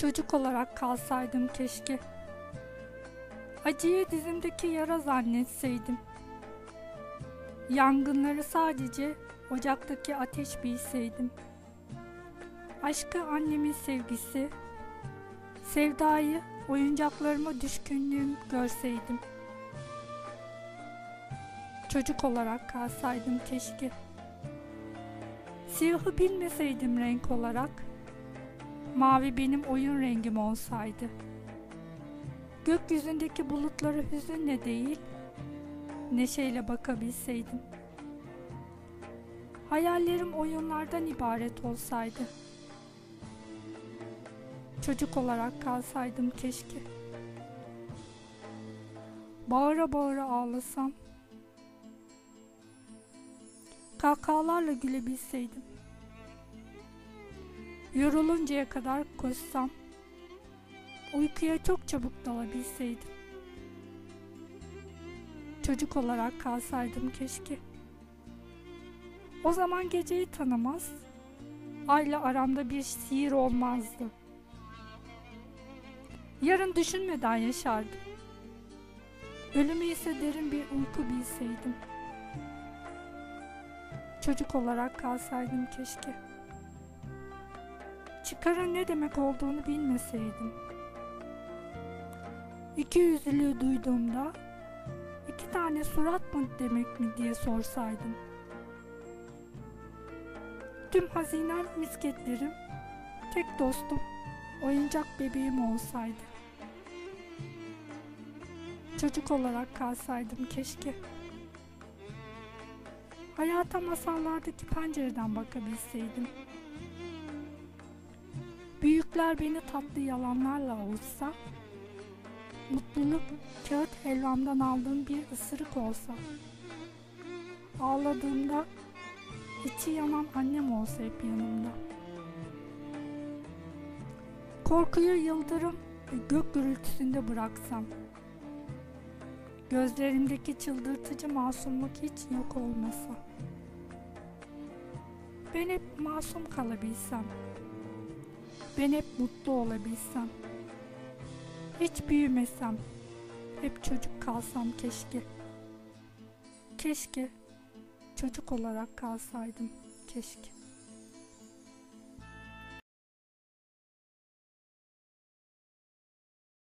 Çocuk olarak kalsaydım keşke. Acıyı dizimdeki yara zannetseydim. Yangınları sadece ocaktaki ateş bilseydim. Aşkı annemin sevgisi, sevdayı oyuncaklarıma düşkünlüğüm görseydim. Çocuk olarak kalsaydım keşke. Siyahı bilmeseydim renk olarak, mavi benim oyun rengim olsaydı. Gökyüzündeki bulutları hüzünle değil, neşeyle bakabilseydim. Hayallerim oyunlardan ibaret olsaydı. Çocuk olarak kalsaydım keşke. Bağıra bağıra ağlasam. Kahkahalarla gülebilseydim. Yoruluncaya kadar koşsam. Uykuya çok çabuk dalabilseydim. Çocuk olarak kalsaydım keşke. O zaman geceyi tanımaz, ayla aramda bir sihir olmazdı. Yarın düşünmeden yaşardım. Ölümü ise derin bir uyku bilseydim. Çocuk olarak kalsaydım keşke. Çıkarın ne demek olduğunu bilmeseydim. İki yüzlülüğü duyduğumda iki tane surat mı demek mi diye sorsaydım. Tüm hazinem misketlerim, tek dostum oyuncak bebeğim olsaydı. Çocuk olarak kalsaydım keşke. Hayata masallardaki pencereden bakabilseydim. Büyükler beni tatlı yalanlarla avutsa, mutluluk kağıt helvamdan aldığım bir ısırık olsa, ağladığımda içi yanan annem olsa hep yanımda. Korkuyu yıldırım gök gürültüsünde bıraksam, gözlerimdeki çıldırtıcı masumluk hiç yok olmasa, ben hep masum kalabilsem, ben hep mutlu olabilsem, hiç büyümesem, hep çocuk kalsam keşke. Keşke çocuk olarak kalsaydım, keşke.